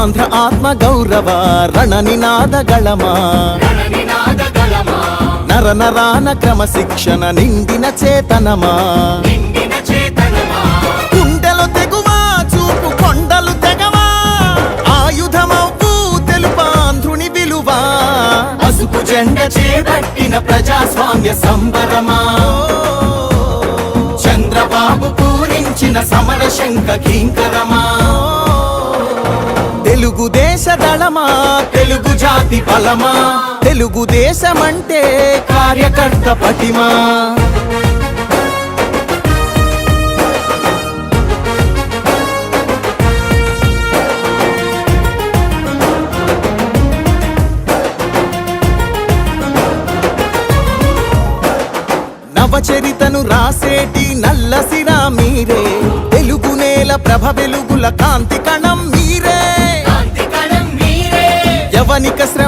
ఆంధ్ర ఆత్మ గౌరవ రణ నినాద గళమా. నర నరాన క్రమశిక్షణ నిండిన చేతనమా. నిండిన చేతనమా. గుండెలు తెగువా చూపు కొండలు తెగవా. ఆయుధమవ్వు తెలుపాంధ్రుని విలువా. పసుపు జెండ చేపట్టిన ప్రజాస్వామ్య సంబరమా. చంద్రబాబు పూరించిన సమర శంఖ కింకరమా. తెలుగుదేశ దళమా తెలుగు జాతి బలమా? తెలుగుదేశమంటే కార్యకర్త పటిమా? నవచరితను రాసేటి నల్లసిరా మీరే. తెలుగు నేల ప్రభ వెలుగుల కాంతి కణ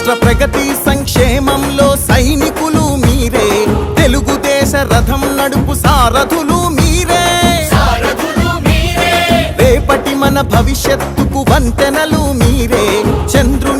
రాష్ట్ర ప్రగతి సంక్షేమంలో సైనికులు మీరే. తెలుగుదేశ రథం నడుపు సారథులు మీరే. సారథులు మీరే. రేపటి మన భవిష్యత్తుకు వంతెనలు మీరే. చంద్రుని